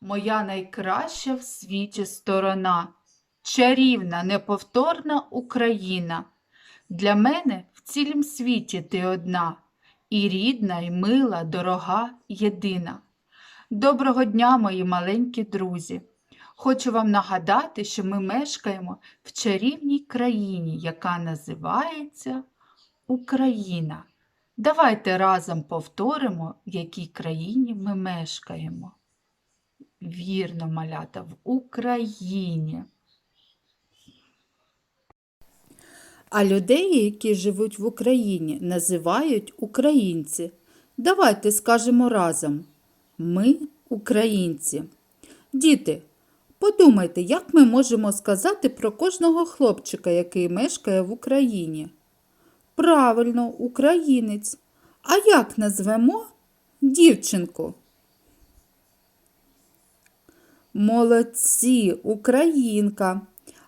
моя найкраща в світі сторона, чарівна, неповторна Україна. Для мене в цілім світі ти одна, і рідна, і мила, дорога, єдина. Доброго дня, мої маленькі друзі! Хочу вам нагадати, що ми мешкаємо в чарівній країні, яка називається Україна. Давайте разом повторимо, в якій країні ми мешкаємо. Вірно, малята, в Україні. А людей, які живуть в Україні, називають українці. Давайте скажемо разом. Ми українці. Діти, подумайте, як ми можемо сказати про кожного хлопчика, який мешкає в Україні? Правильно, українець. А як назвемо дівчинку? Молодці, українка.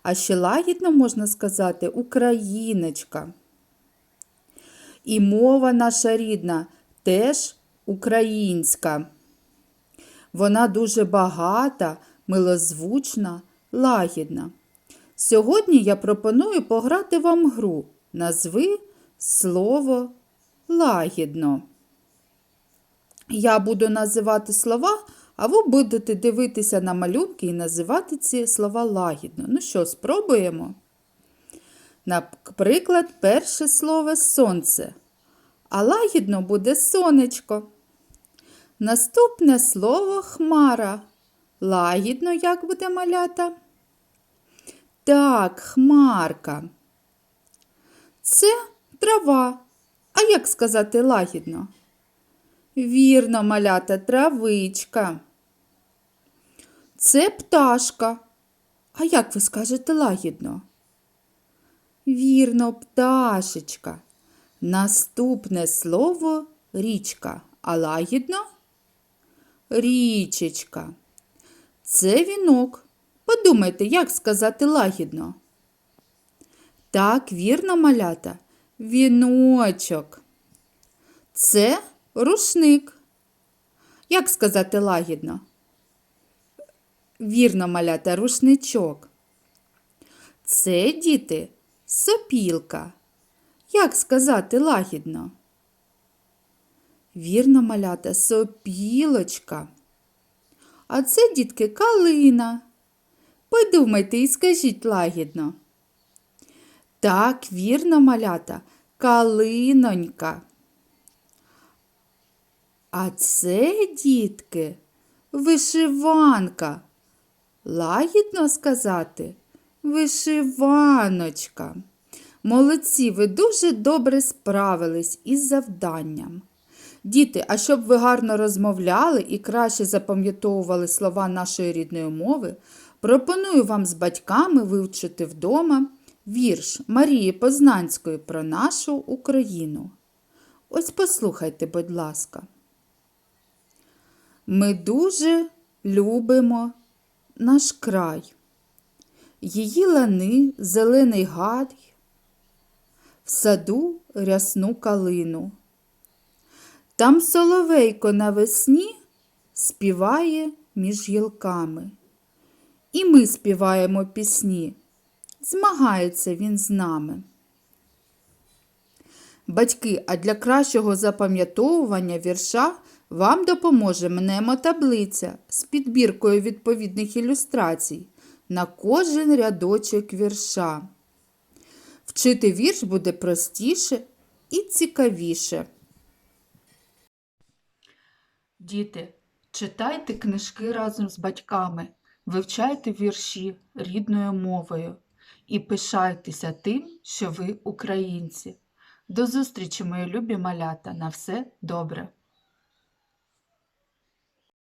А ще лагідно можна сказати україночка. І мова наша рідна теж українська. Вона дуже багата, милозвучна, лагідна. Сьогодні я пропоную пограти вам гру. Назви слово лагідно. Я буду називати слова, а ви будете дивитися на малюнки і називати ці слова лагідно. Ну що, спробуємо? Наприклад, перше слово сонце. А лагідно буде сонечко. Наступне слово хмара. Лагідно як буде малята? Так, хмарка. Це трава. А як сказати лагідно? Вірно, малята, травичка. Це пташка. А як ви скажете лагідно? Вірно, пташечка. Наступне слово річка. А лагідно? Річечка. Це вінок. Подумайте, як сказати лагідно. Так, вірно, малята. Віночок. Це рушник. Як сказати лагідно? Вірно, малята, рушничок. Це, діти, сопілка. Як сказати лагідно? Вірно, малята, сопілочка. А це, дітки, калина. Подумайте і скажіть лагідно. Так, вірно, малята, калинонька. А це, дітки, вишиванка. Лагідно сказати вишиваночка. Молодці, ви дуже добре справились із завданням. Діти, а щоб ви гарно розмовляли і краще запам'ятовували слова нашої рідної мови, пропоную вам з батьками вивчити вдома вірш Марії Познанської про нашу Україну. Ось послухайте, будь ласка. Ми дуже любимо наш край, її лани, зелений гай, в саду рясну калину. Там соловейко навесні співає між гілками. І ми співаємо пісні. Змагається він з нами. Батьки, а для кращого запам'ятовування вірша вам допоможе мнемотаблиця з підбіркою відповідних ілюстрацій на кожен рядочок вірша. Вчити вірш буде простіше і цікавіше. Діти, читайте книжки разом з батьками, вивчайте вірші рідною мовою і пишайтеся тим, що ви українці. До зустрічі, мої любі малята! На все добре!